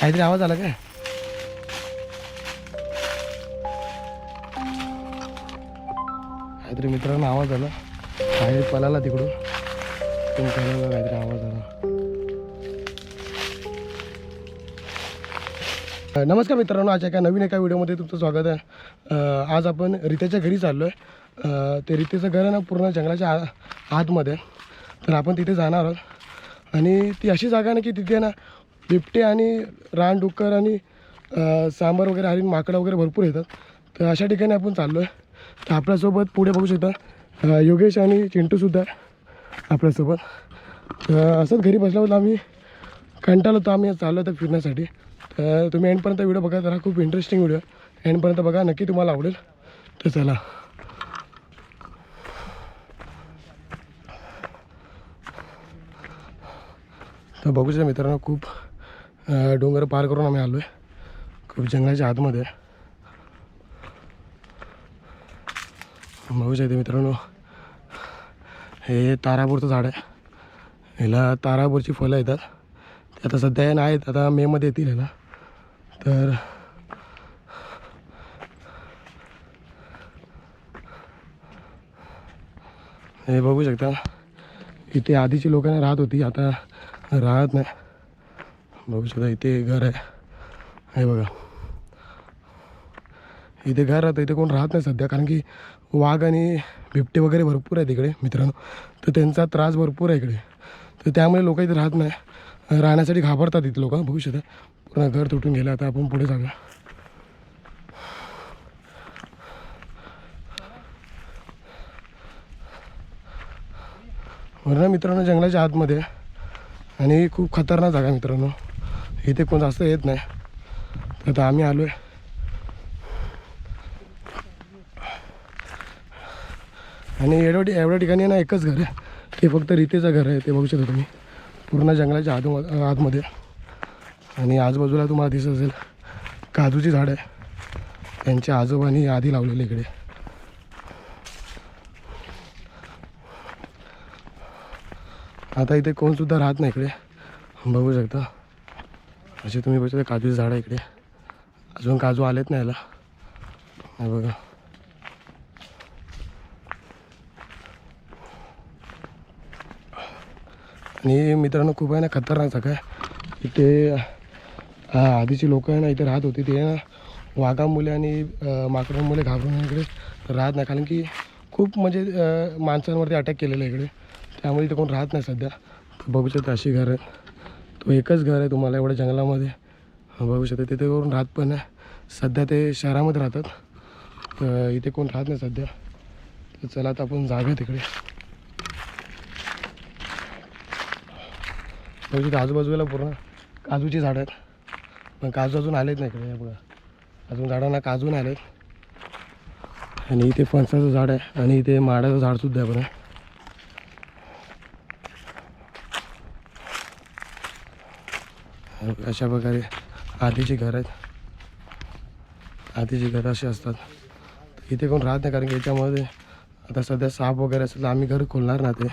काहीतरी आवाज आला काय? काहीतरी मित्रांनो आवाज आला. बाहेर पळाला तिकडून. तुमच्या काहीतरी आवाज आला. नमस्कार मित्रांनो. आज एका नवीन एका व्हिडिओमध्ये तुमचं स्वागत आहे. आज आपण रितेच्या घरी चाललो आहे ते रितेचं घर आहे ना पूर्ण जंगलाच्या आ आतमध्ये. तर आपण तिथे जाणार आहोत. आणि ती अशी जागा ना की तिथे ना बिबटे आणि रानडुक्कर आणि सांबर वगैरे हरिण माकडं वगैरे भरपूर येतात. तर अशा ठिकाणी आपण चाललो आहे तर आपल्यासोबत पुढे बघू शकता योगेश आणि चिंटूसुद्धा आपल्यासोबत. तर असंच घरी बसल्यावर आम्ही कंटाळलो होतो. आम्ही चाललो होतो फिरण्यासाठी. तर तुम्ही एंडपर्यंत व्हिडिओ बघा जरा खूप इंटरेस्टिंग व्हिडिओ. एंडपर्यंत बघा. नक्की तुम्हाला आवडेल. तर चला. तर बघू शकता मित्रांनो खूप डोंगर पार करून आम्ही आलो आहे खूप जंगलाच्या आतमध्ये. बघू शकते मित्रांनो हे तारापूरचं झाड आहे. ह्याला तारापूरची फळं येतात. ते आता सध्या नाहीत आता मेमध्ये येतील ह्याला. तर हे बघू शकता इथे आधीची लोकांना राहत होती आता राहत नाही. बघू शकता इथे घर आहे. हे बघा. इथे घर राहतं इथे कोण राहत नाही सध्या कारण की वाघ आणि बिबटे वगैरे भरपूर आहेत इकडे मित्रांनो. तर त्यांचा त्रास भरपूर आहे इकडे. तर त्यामुळे लोक इथे राहत नाही. राहण्यासाठी घाबरतात इथे लोक बघू शकता पूर्ण घर तुटून गेलं आता आपण पुढे जाऊया. वरना मित्रांनो जंगलाच्या आतमध्ये. आणि खूप खतरनाक जागा आहे मित्रांनो. इथे कोण जास्त येत नाही. तर आता आम्ही आलो आहे आणि एवढ्या एवढ्या ठिकाणी ना एकच घर आहे. ते फक्त रितेचं घर आहे ते बघू शकता तुम्ही. पूर्ण जंगलाच्या आत आतमध्ये. आणि आजूबाजूला तुम्हाला दिसत असेल काजूची झाड आहे. त्यांच्या आजोबांनी आधी लावलेले इकडे. आता इथे कोणसुद्धा राहत नाही इकडे. बघू शकता. असे तुम्ही बघू शकता काजूची झाड आहे इकडे. अजून काजू आलेत नाही याला. बघा. आणि मित्रांनो खूप आहे ना खतरनाक काय इथे आधीची लोक आहे ना इथे राहत होती. ते ना वाघामुळे आणि अ, माकडांमुळे घाबरून इकडे. राहत नाही. कारण की खूप म्हणजे माणसांवरती अटॅक केलेलं आहे इकडे. त्यामुळे इथे कोण राहत नाही सध्या. बघू शकता अशी घरं तो एकच घर आहे तुम्हाला एवढ्या जंगलामध्ये. बघू शकता तिथे कोण राहत पण नाही सध्या ते शहरामध्ये राहतात. तर इथे कोण राहत नाही सध्या. तर चला आता आपण जागा तिकडे. बघू शकता आजूबाजूला पूर्ण काजूची झाडं आहेत. पण काजू अजून आलेत नाही इकडे हे बघा. अजून झाडांना काजू नाही आलेत. आणि इथे फणसाचं झाड आहे. आणि इथे माडाचं झाडसुद्धा आहे बरं. अशा प्रकारे आधीची घर आहेत. आधीची घरं अशी असतात. इथे कोण राहत नाही कारण की याच्यामध्ये आता सध्या साप वगैरे असेल तर आम्ही घर खोलणार ना ते.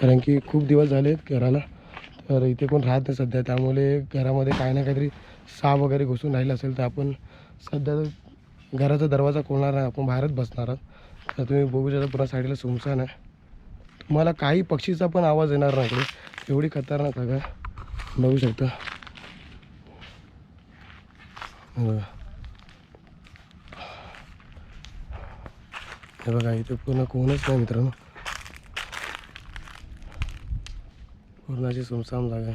कारण की खूप दिवस झाले घराला. तर इथे कोण राहत नाही सध्या. त्यामुळे घरामध्ये काही ना काहीतरी साप वगैरे घुसून राहिलं असेल तर आपण सध्या घराचा दरवाजा खोलणार नाही. आपण बाहेरच बसणार आहोत. तर तुम्ही बघू शकता पुन्हा साईडला सुमसान आहे. तुम्हाला काही पक्षीचा पण आवाज येणार नाही. एवढी खतरनाक आहे. बघू शकता. हे बघा इथे पूर्ण कोणच नाही मित्रांनो. पूर्णाची सुमसाम जागा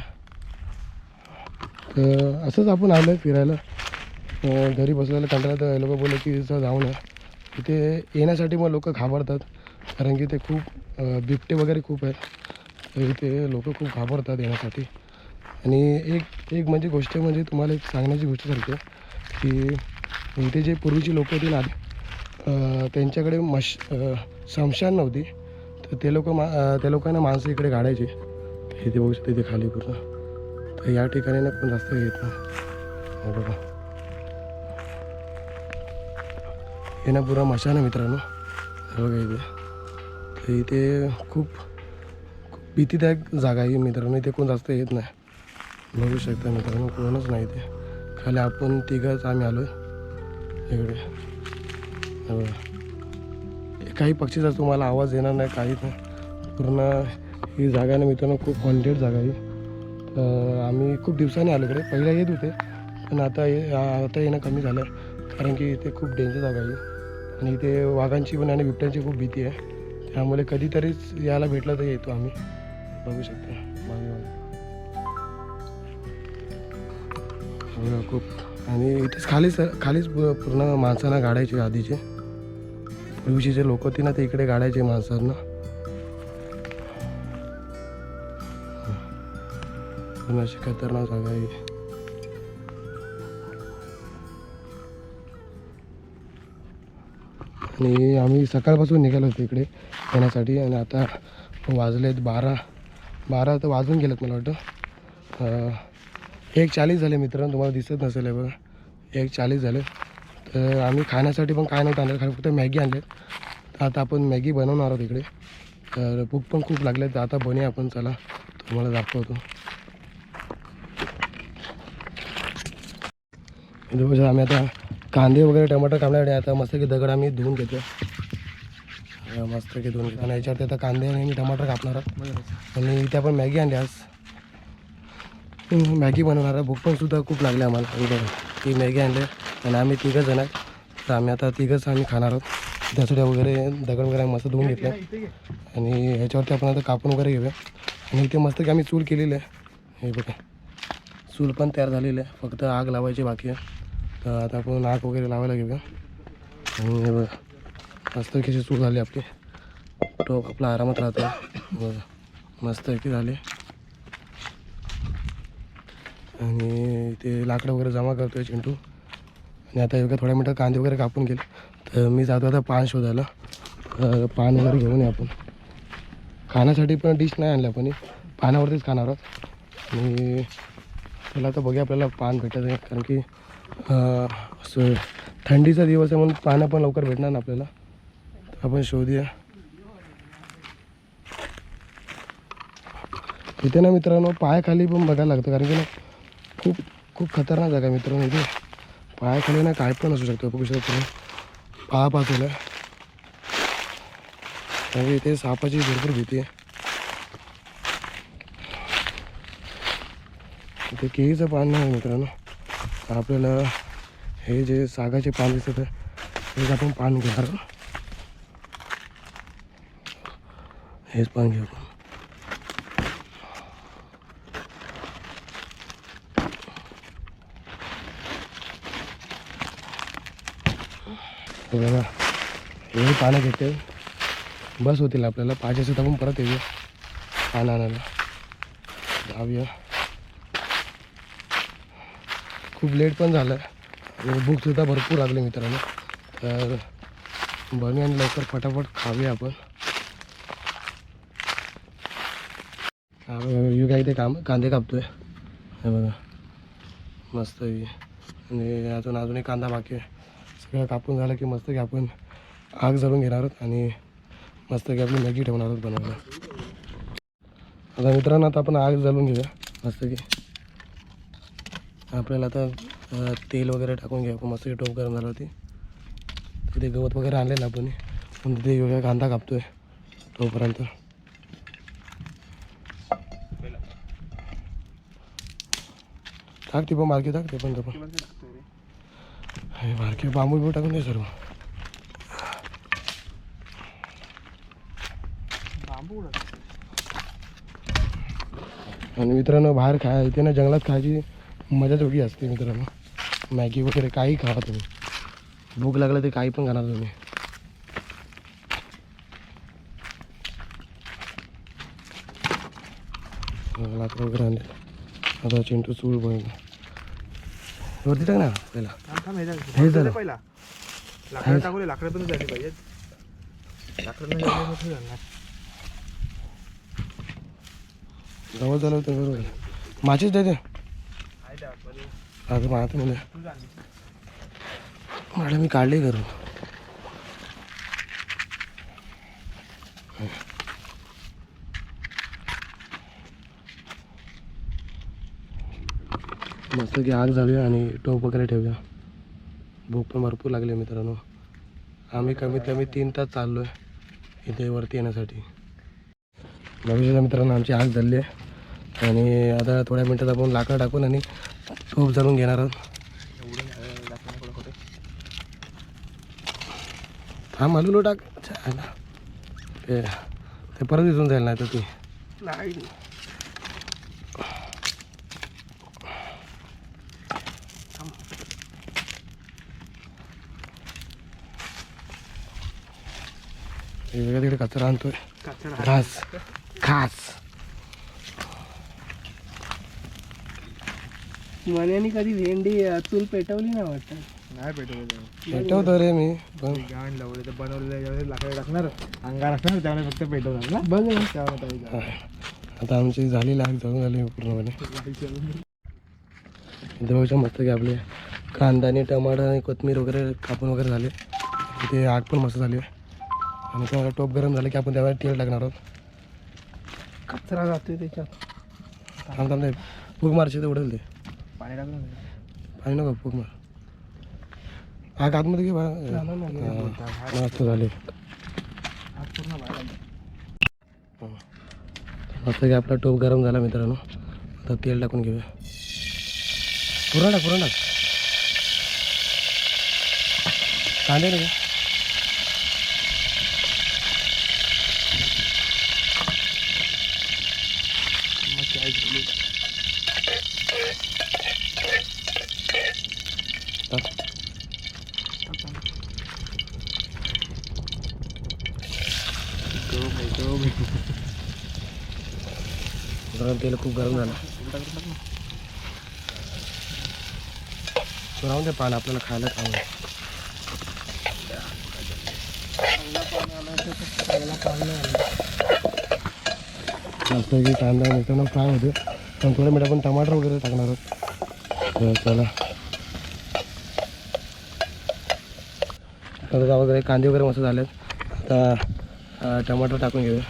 तर असंच आपण आलो आहे फिरायला घरी बसलेलं कंटाळा तर लोक बोलले की इथं जाऊ नये इथे येण्यासाठी मग लोक घाबरतात कारण की ते खूप बिबटे वगैरे खूप आहेत. तर इथे लोक खूप घाबरतात येण्यासाठी. आणि एक एक म्हणजे गोष्ट म्हणजे तुम्हाला एक सांगण्याची गोष्ट सारखी आहे की इथे जे पूर्वीची लोक होती ना त्यांच्याकडे मश समशान नव्हती. तर ते लोक मा त्या लोकांना माणसं इकडे काढायची. इथे बघू शकते इथे खाली पूर्ण. तर या ठिकाणी ना पण जास्त येत नाही हे बघा. हे ना पुरा मशान आहे मित्रांनो. बघा इथे. तर इथे खूप भीतीदायक जागा आहे मित्रांनो. इथे कोण जास्त येत नाही. बघू शकता मित्रांनो कोणच नाही ते खाली आपण तिघंच आम्ही आलो इकडे. काही पक्षीचा तुम्हाला आवाज येणार नाही काहीच नाही. पूर्ण ही जागा ना मित्रांनो खूप हॉन्टेड जागा आहे. तर आम्ही खूप दिवसांनी आलो इकडे. पहिला येत होते पण आता ये आता येणं कमी झालं कारण की इथे खूप डेंजर जागा आहे. आणि इथे वाघांची पण आणि बिबट्यांची खूप भीती आहे. त्यामुळे कधीतरीच यायला भेटलं तर येतो आम्ही. बघू शकतो. मागे. खूप. आणि इथेच खालीच खालीच पूर्ण माणसांना गाडायचे आधीचे. पूर्वीचे जे लोक होते ना ते इकडे गाडायचे माणसांना. पूर्ण अशी खतरनाक जागा आहे आणि आम्ही सकाळपासून निघालो होतो इकडे येण्यासाठी. आणि आता वाजलेत बारा बारा तर वाजून गेलेत मला वाटतं. एक चाळीस झाले मित्रांनो तुम्हाला दिसत नसेल हे बघा. एक चाळीस झाले. तर आम्ही खाण्यासाठी पण काय नव्हतं आणलं खाली फक्त मॅगी आणले. तर आता आपण मॅगी बनवणार आहोत इकडे. तर भूक पण खूप लागले तर आता बनूया आपण चला. तुम्हाला दाखवतो. आम्ही आता कांदे वगैरे टमाटर कापल्याकडे आता मस्त की दगड आम्ही धुवून घेतो हा, मस्त की धुवून घेतो आणि याच्यावरती आता कांदे आणि टमाटर कापणार आहोत. आणि इथे आपण मॅगी आणली आज. मॅगी बनवणार आहे. भूक पण सुद्धा खूप लागली आम्हाला. हे बघा ती मॅगी आणली आणि आम्ही तिघंच जण आहेत तर आम्ही आता तिघंच आम्ही खाणार आहोत. त्यासाठी वगैरे दगड वगैरे मस्त धुवून घेतले. आणि ह्याच्यावरती आपण आता कापून वगैरे घेऊया. आणि इथे मस्त की आम्ही चूल केलेली आहे. हे बघा चूल पण तयार झालेली आहे. फक्त आग लावायची बाकी आहे. तर आता आपण आग वगैरे लावायला घेऊया. आणि हे बघा मस्त कशी चूल झाली आपली. टोप आपला आरामात राहतो बघा मस्त की झाली. आणि ते लाकडं वगैरे जमा करतोय चिंटू. आणि आता एवढ्या थोड्या मिनटात कांदे वगैरे कापून गेले तर मी जातो आता पान शोधायला. पान वगैरे घेऊन या आपण. खाण्यासाठी पण डिश नाही आणली आपण पानावरतीच खाणार आहोत. आणि त्याला आता बघूया आपल्याला पान भेटत आहे. कारण की असं थंडीचा दिवस आहे म्हणून पानं पण लवकर भेटणार ना आपल्याला. तर आपण शोधूया. इथे ना मित्रांनो पायाखाली पण बघायला लागतं. कारण की ना खूप खूप खतरनाक जागा आहे मित्रांनो इथे. पायाखाली ना काय पण असू शकतो बघू शकतो पाया पाचवलं कारण इथे सापाची भरपूर भीती आहे. इथे केळीचं पान नाही मित्रांनो. तर आपल्याला हे जे सागाचे पान दिसत आहे हेच आपण पान घेणार. हेच पान घेऊ आपण हे बघा एवढी पानं घेते बस होतील आपल्याला. पाहिजे असेल तर आपण परत येऊया. पान आणायला जाऊया. खूप लेट पण झालं. भूकसुद्धा भरपूर लागली मित्रांनो. तर बनवूया आणि लवकर फटाफट खाऊया आपण. यू काय ते काम कांदे कापतोय. हे बघा. मस्त आणि अजून अजून एक कांदा बाकी आहे. सगळं कापून झालं की मस्त की आपण आग जळून घेणार आहोत आणि मस्त की आपली मॅगी ठेवणार आहोत बनवायला. आता मित्रांनो आता आपण आग जळून घेऊया. मस्त की आपल्याला आता तेल वगैरे टाकून घ्या मस्त की टोप गरम झालं होती तिथे गवत वगैरे आणलेलं आपण. पण तिथे योग्य कांदा कापतोय तोपर्यंत. टाक ती पण बारकी टाक ते पण. हे बारके बांबू बिंबू टाकून दे सर्व आणि मित्रांनो बाहेर खाय इथे ना जंगलात खायची मजाच वेगळी असते मित्रांनो. मॅगी वगैरे काही खावा तुम्ही. भूक लागलं ते काही पण खाणार तुम्ही. लाकडं वगैरे आणले आता चिंटू चूळ बनवलं वरती टाक ना. पहिला हे झालं. पहिला. लाकडं टाकले झाली लाकडं जवळ झालं होतं बरोबर माझीच द्या ते. अगं माझं म्हणजे. मॅडम मी काढली करून मस्त की आग झाली आणि टोप वगैरे ठेवूया. भूक पण भरपूर लागली आहे मित्रांनो. आम्ही कमीत कमी तीन तास चाललो आहे इथे वरती येण्यासाठी. नवीन मित्रांनो आमची आग झाली आहे. आणि आता थोड्या मिनटात आपण लाकडं टाकून आणि टोप जाळून घेणार आहोत. हा हलू टाक ते ते परत दिसून जाईल नाही तर ती. वेगळ्या तिकडे कचरा आणतोय घास घास मण्याने कधी भेंडी चूल पेटवली नाही वाटतं? नाही पेटवलं पेटवतो रे मी पण गाण लावलं तर बनवलेलं ज्यावेळेस लाकडं टाकणार अंगार असणार त्यावेळेस फक्त पेटवणार ना? बघ त्यावेळेस हा. आता आमची झालेली आग जळून झाली पूर्णपणे. इथे बघू मस्त की आपले कांदा आणि टमाटर आणि कोथिंबीर वगैरे कापून वगैरे झाले. इथे आग पण मस्त झाली आणि तुम्हाला टोप गरम झालं की आपण त्यावेळेला तेल टाकणार आहोत. कचरा जातोय त्याच्यात. थांब थांब नाही फूक मारशी ते उडेल ते. पाणी टाकलं. पाणी नको फूक मार. आग आतमध्ये घे बा. झालं ना. हा, मस्त झाले. मस्त की आपला टोप गरम झाला मित्रांनो. आता तेल टाकून घेऊया. पुरण टाक पुरण टाक. कांदे रे मग चाय घेतली. टाक गहू घे, गहू घे. गरम तेल खूप गरम झालं. राहून दे पान आपल्याला खायला खावं मस्त की कांदा मित्रांनो फ्राय होते पण थोडं मीठ आपण टमाटर वगैरे टाकणार आहोत. तर चला. आता वगैरे कांदे वगैरे मस्त झालेत. आता टमाटर टाकून घेऊया.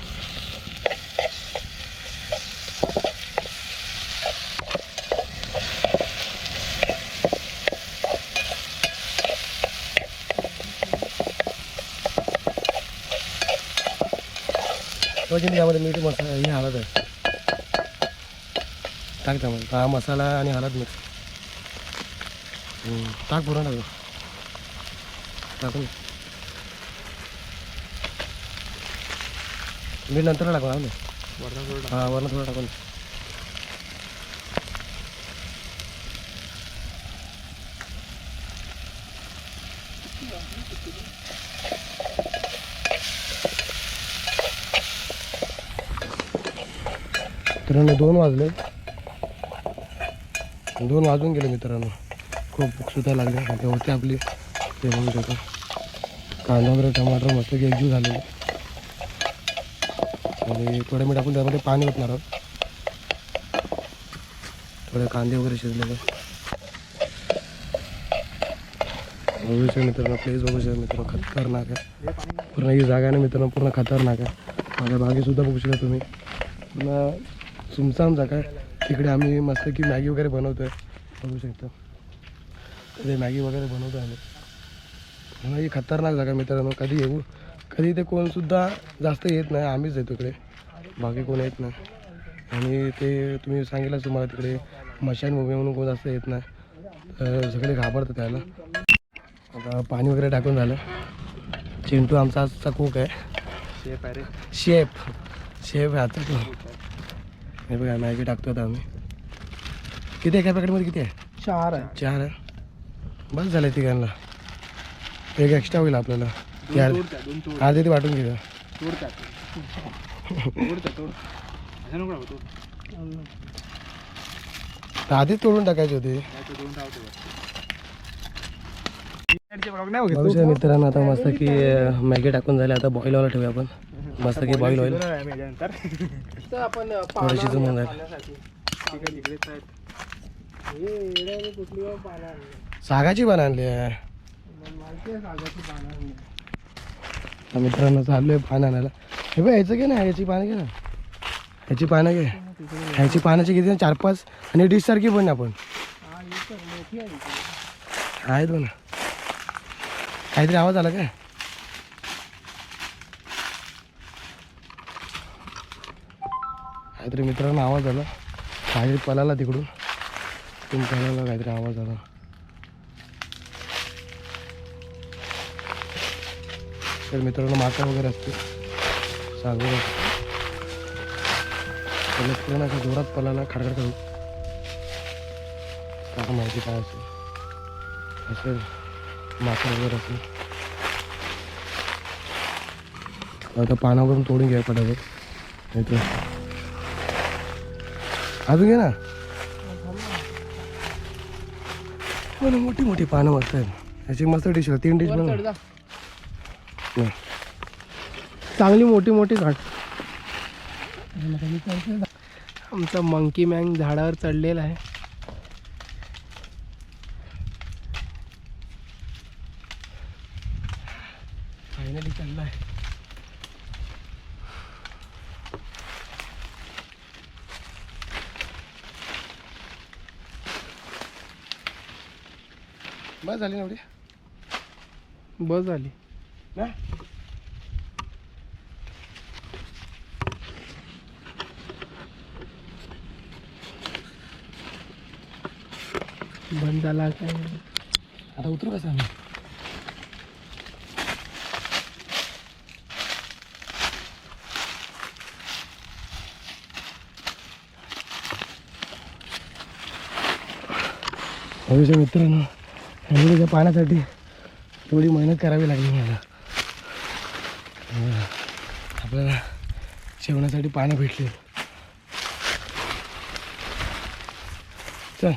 जिंकली यामध्ये मीठ मसाला ही हळद आहे. टाक त्यामध्ये. हा मसाला आणि हळद मिक्स टाक पूर्ण टाक टाकून. मीठ नंतर टाकून. हा वरण थोडं टाकून. मित्रांनो दोन वाजले. दोन वाजून गेले मित्रांनो. खूप भूक सुद्धा लागली. आता होते आपली. ते म्हणून देतो कांदा वगैरे टमाटर मस्त की झालेले. आणि थोड्या मीठ आपण त्यामध्ये पाणी ओतणार आहोत. थोडे कांदे वगैरे शिजलेले. बघू शकतो मित्रांनो प्लेस बघू शकतो मित्रांनो खतरनाक आहे. पूर्ण ही जागा आहे ना मित्रांनो पूर्ण खतरनाक आहे. माझ्या बागेसुद्धा बघू शकता तुम्ही. पूर्ण सुमसाम जागा तिकडे आम्ही मस्त की मॅगी वगैरे बनवतो आहे बघू शकता. कधी मॅगी वगैरे बनवतो आम्ही. ही खतरनाक जागा मित्रांनो. कधी येऊ कधी ते कोणसुद्धा जास्त येत नाही. आम्हीच येतो इकडे. बाकी कोण येत नाही. आणि ते तुम्ही सांगितलंच तुम्हाला तिकडे मशान मूवी म्हणून कोण जास्त येत नाही. तर सगळे घाबरतात त्याला. आता पाणी वगैरे टाकून झालं. चिंटू आमचा आजचा कुक आहे. शेप आहे रे. शेफ. शेफ आहे आता हे बघा मॅगी टाकतो आता आम्ही. किती आहे एका पॅकेटमध्ये किती आहे? चार आहे. चार आहे. बस झालं तिघांना. एक एक्स्ट्रा होईल आपल्याला. दोन दोन तोड अर्धी ती वाटून घेऊया. तोड त्या. तोड त्या, तोड असं नको टाकू, तोड. तर आधीच तोडून टाकायचे होते. नाही तर दोन शकता मित्रांनो आता मस्त की अं, मॅगी टाकून झाले. आता बॉईल व्हायला ठेवूया आपण. मस्त की बॉईल होईल. आहे आपण जाईल. आहे. हे पानं आणली? सागाची आहे. आहे पानं आणली. आता मित्रांनो चाललोय पान आणायला. हे बघ ह्याचं घे ना ह्याची पानं घे ना. ह्याची पानं घे. ह्याची पानाची किती चार पाच. आणि डिश सारखी पण आपण. हा आहे. आहेत म्हणा. काहीतरी आवाज आला काय? काहीतरी मित्रांना आवाज आला. काहीतरी पळाला तिकडून. तिकडून पळाला काहीतरी आवाज आला. तर मित्रांनो माता वगैरे असते सागर असते तर मित्रांनो जोरात पळाला खडखड करू. काय माहिती काय असेल. असेल. माता वगैरे असेल. आता पानावरून तोडून घ्या पटापट. नाहीतर अजून घे ना ना मोठी मोठी पानं मस्त आहेत याची मस्त डिश तीन डिश बनव. चांगली मोठी मोठी झाड आमचा मंकी मँग झाडावर चढलेला आहे फायनली चाललाय बस झाली एवढी? बस झाली. ना? बंद झाला काय? आता उतरू कसं आम्ही भविष्य मित्रांनो फॅमिलीच्या पाण्यासाठी थोडी मेहनत करावी लागली मला. आपल्याला जेवणासाठी पानं भेटले. चल.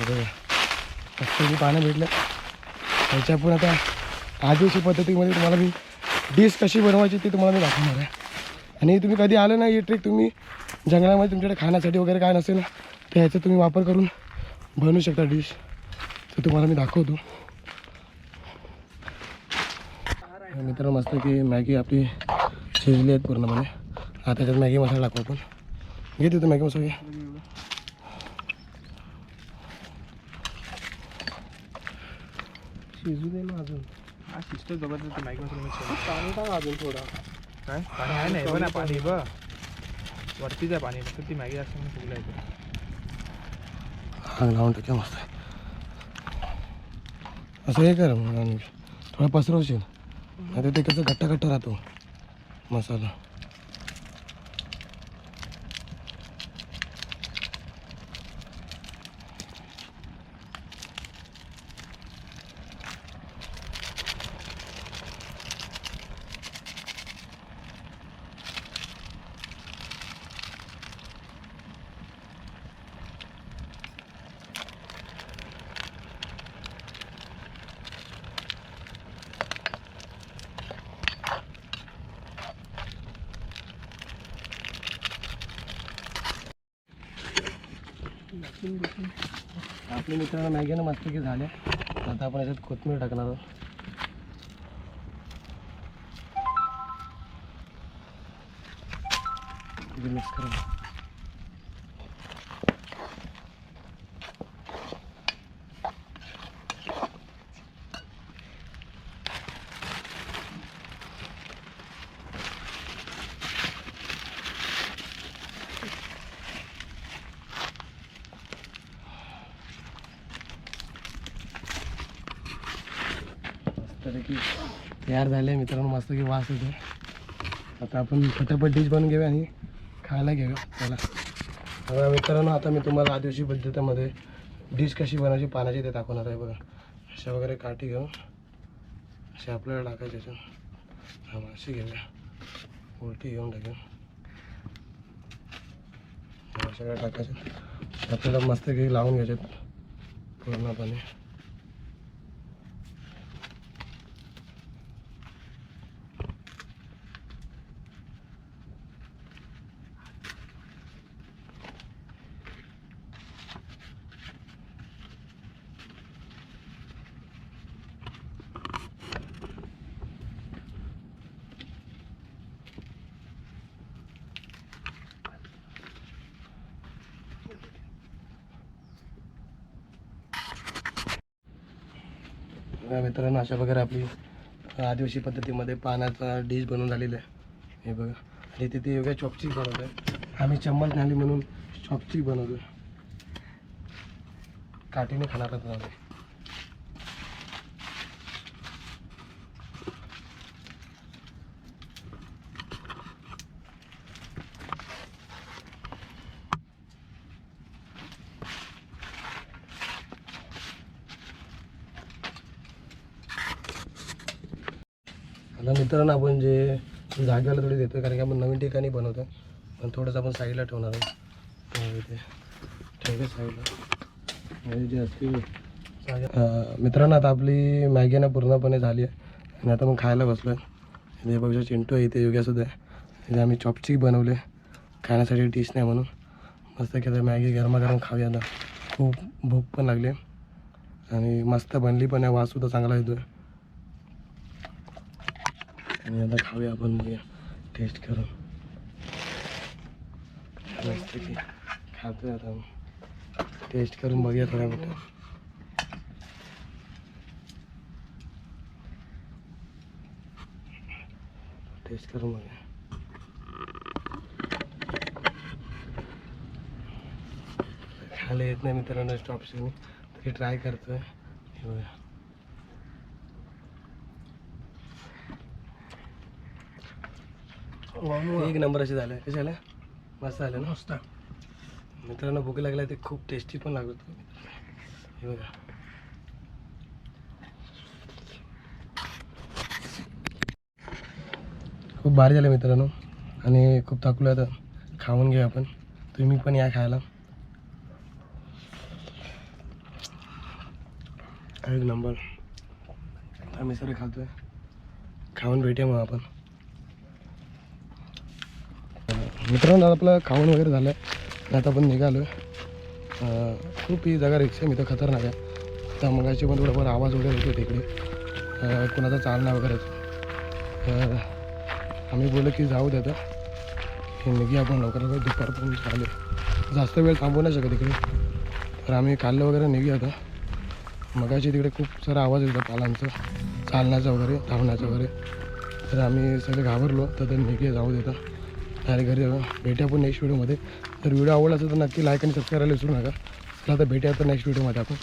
बरोबर पानं भेटलं त्याच्या पण आता आदिवासी पद्धतीमध्ये तुम्हाला मी डिश कशी बनवायची ती तुम्हाला मी दाखवणार आहे. आणि तुम्ही कधी आलं नाही ट्रिक तुम्ही जंगलामध्ये तुमच्याकडे खाण्यासाठी वगैरे काय नसेल तर ह्याचा तुम्ही वापर करून बनवू शकता डिश तर तुम्हाला मी दाखवतो. मित्रांनो मस्त की मॅगी आपली शिजली आहेत पूर्णपणे. आता त्याच्यात मॅगी मसाला टाकू आपण. घे तिथं मॅगी मसाला घे. शिजू दे ना अजून. हा बघत होती माईक मसाला. पाणी टाक अजून थोडं. काय? पाणी आहे नाही बघ ना पाणी बघ. वरतीच आहे पाणी फक्त ती मॅगी म्हणून फुगलं आहे. आग लावून टाक्या मस्त आहे. असं हे कर मग आणि थोडा पसरवशील. आता ते कसं घट्टा घट्टा राहतो मसाला. आपल्या मित्रांना मॅगीनं मस्तपैकी झाले. आता आपण याच्यात कोथमीर टाकणार आहोत. मिक्स करून. तयार झाले मित्रांनो मस्त की वास येतो आता आपण फटाफट डिश बनवून घेऊया आणि खायला घेऊया. त्याला बघा मित्रांनो आता मी तुम्हाला आदिवासी पद्धतीमध्ये डिश कशी बनवायची पाण्याची ते दाखवणार आहे बघा. अशा वगैरे काठी घेऊन असे आपल्याला टाकायचे याच्यात अशी घेऊया. उलटी घेऊन टाकून. अशा काय टाकायचे. आपल्याला मस्त घे लावून घ्यायच्यात पूर्णपणे. मित्रांनो अशा प्रकारे आपली आदिवासी पद्धतीमध्ये पाण्याचा डिश बनवून झालेला आहे. हे बघा. आणि तिथे योग्य चॉपस्टिक बनवतो आहे आम्ही चम्मच झाली म्हणून चॉपस्टिक बनवतो काठीने खाणार होतो आपण जे जागेला थोडी देतो कारण की आपण नवीन ठिकाणी बनवतो पण थोडंसं आपण साईडला ठेवणार आहोत ते इथे साईडला म्हणजे जे असतील. मित्रांनो आता आपली मॅगी ना पूर्णपणे झाली आहे. आणि आता मग खायला बसलो आहे इथे बघा चिंटू आहे इथे योग्यासुद्धा आहे. इथे आम्ही चॉपस्टिक बनवले. खाण्यासाठी डिश नाही म्हणून. मस्त की आता मॅगी गरमागरम खाऊया आता. खूप भूक पण लागली. आणि मस्त बनली पण आहे. वाससुद्धा चांगला येतो आहे आणि आता खाऊया आपण बघूया टेस्ट करून मस्त की खातोय आता टेस्ट करून बघूया थोड्या मिनिटं टेस्ट करून बघूया खायला येत नाही मित्रांनो स्टॉपशी तरी ट्राय करतोय हे एक नंबर असे झाले. कसे झाले. मस्त झाले ना? मस्त. मित्रांनो भूक लागला ते खूप टेस्टी पण लागत. हे बघा. खूप भारी झालं मित्रांनो. आणि खूप थकलो आता. खाऊन घेऊ आपण. तुम्ही पण या खायला. एक नंबर. आम्ही सर खातोय. खाऊन भेटूया मग आपण. मित्रांनो आता आपलं खाऊन वगैरे झालं. आहे आता आपण निघालो खूप ही जागा रिक्षा मी इथं खतरनाक आहे. तर मगाशी पण थोडंफार आवाज वगैरे होतो तिकडे. कुणाचा चालना वगैरे तर आम्ही बोललो की जाऊ द्या आता. की निघूया आपण लवकर लवकर. दुपारपर्यंत चालू जास्त वेळ थांबवू नाही शकत तिकडे तर आम्ही काढलं वगैरे निघी आता. मगाशी तिकडे खूप सारा आवाज येतो पालांचा. चालण्याचा वगैरे धावण्याचा वगैरे. तर आम्ही सगळे घाबरलो. तर ते निघे जाऊ देता आणि घरी जाऊ भेटूया आपण नेक्स्ट व्हिडिओमध्ये जर व्हिडिओ आवडला असेल तर नक्की लाईक आणि सबस्क्राईब करायला विसरू नका. चला आता भेटूया तर नेक्स्ट व्हिडिओमध्ये आपण.